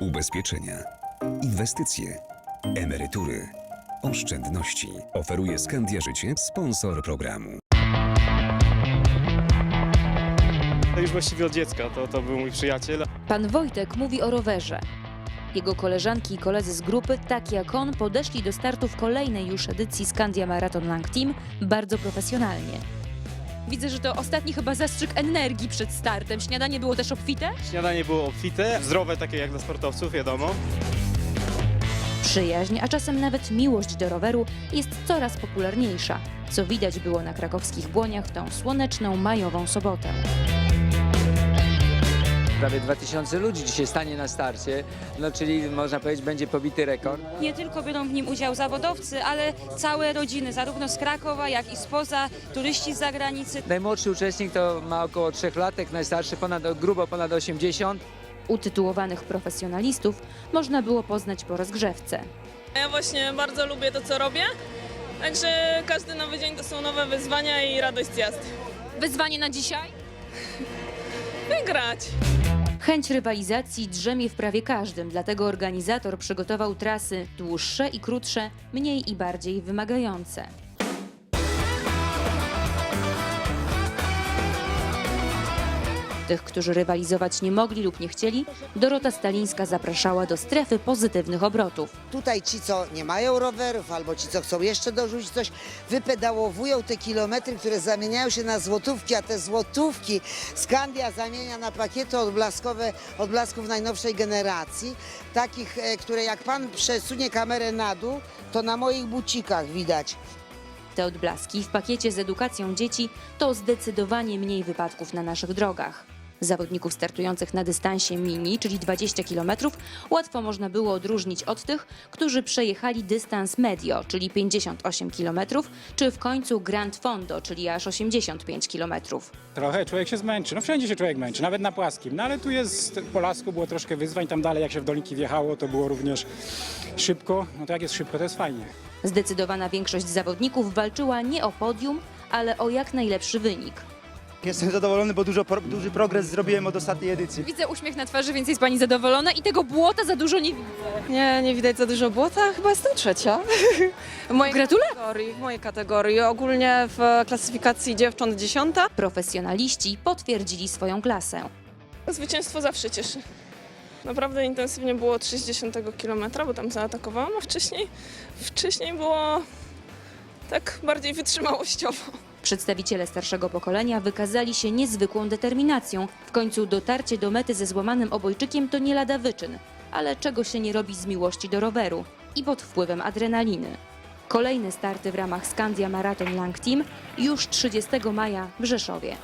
Ubezpieczenia, inwestycje, emerytury, oszczędności. Oferuje Skandia Życie, sponsor programu. To już właściwie od dziecka, to, to był mój przyjaciel. Pan Wojtek mówi o rowerze. Jego koleżanki i koledzy z grupy, tak jak on, podeszli do startu w kolejnej już edycji Scandia Marathon Lang Team bardzo profesjonalnie. Widzę, że to ostatni chyba zastrzyk energii przed startem. Śniadanie było też obfite? Śniadanie było obfite, zdrowe, takie jak dla sportowców, wiadomo. Przyjaźń, a czasem nawet miłość do roweru jest coraz popularniejsza, co widać było na krakowskich błoniach w tą słoneczną majową sobotę. Prawie 2000 ludzi dzisiaj stanie na starcie, no czyli można powiedzieć będzie pobity rekord. Nie tylko biorą w nim udział zawodowcy, ale całe rodziny, zarówno z Krakowa, jak i spoza, turyści z zagranicy. Najmłodszy uczestnik to ma około 3 latek, najstarszy ponad, grubo ponad 80. Utytułowanych profesjonalistów można było poznać po rozgrzewce. Ja właśnie bardzo lubię to, co robię. Także każdy nowy dzień to są nowe wyzwania i radość z jazdy. Wyzwanie na dzisiaj? Wygrać! Chęć rywalizacji drzemie w prawie każdym, dlatego organizator przygotował trasy dłuższe i krótsze, mniej i bardziej wymagające. Tych, którzy rywalizować nie mogli lub nie chcieli, Dorota Stalińska zapraszała do strefy pozytywnych obrotów. Tutaj ci, co nie mają rowerów, albo ci, co chcą jeszcze dorzucić coś, wypedałowują te kilometry, które zamieniają się na złotówki, a te złotówki Skandia zamienia na pakiety odblaskowe, odblasków najnowszej generacji, takich, e, które jak pan przesunie kamerę na dół, to na moich bucikach widać. Te odblaski w pakiecie z edukacją dzieci to zdecydowanie mniej wypadków na naszych drogach. Zawodników startujących na dystansie mini, czyli 20 km, łatwo można było odróżnić od tych, którzy przejechali dystans medio, czyli 58 km, czy w końcu Grand Fondo, czyli aż 85 km. Trochę człowiek się zmęczy. No wszędzie się człowiek męczy, nawet na płaskim. No ale tu jest, po lasku było troszkę wyzwań, tam dalej jak się w dolinki wjechało, to było również szybko. No to jak jest szybko, to jest fajnie. Zdecydowana większość zawodników walczyła nie o podium, ale o jak najlepszy wynik. Jestem zadowolony, bo dużo, pro, duży progres zrobiłem od ostatniej edycji. Widzę uśmiech na twarzy, więc jest pani zadowolona i tego błota za dużo nie widzę. Nie, nie widać za dużo błota, chyba jestem trzecia. W mojej Gratulacje. kategorii, w mojej kategorii. Ogólnie w klasyfikacji dziewcząt dziesiąta. Profesjonaliści potwierdzili swoją klasę. Zwycięstwo zawsze cieszy. Naprawdę intensywnie było od 60 km, bo tam zaatakowałam, a wcześniej, wcześniej było tak bardziej wytrzymałościowo. Przedstawiciele starszego pokolenia wykazali się niezwykłą determinacją. W końcu dotarcie do mety ze złamanym obojczykiem to nie lada wyczyn, ale czego się nie robi z miłości do roweru i pod wpływem adrenaliny. Kolejne starty w ramach Scandia Marathon Lang Team już 30 maja w Rzeszowie.